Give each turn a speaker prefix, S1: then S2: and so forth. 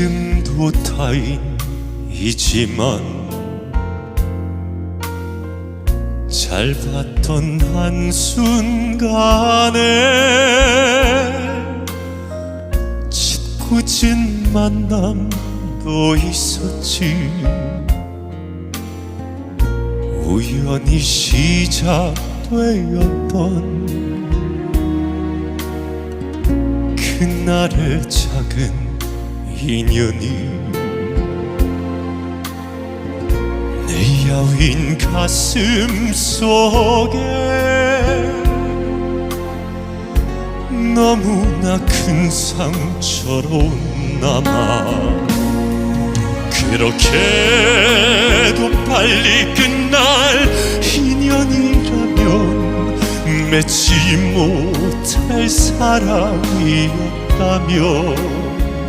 S1: 지금도 타인이지만 잘 봤던 한순간에 짓궂은 만남도 있었지. 우연히 시작되었던 그날의 작은 인연이 내 야윈 가슴 속에 너무나 큰 상처로 남아 그렇게도 빨리 끝날 인연이라면 맺지 못할 사랑이었다면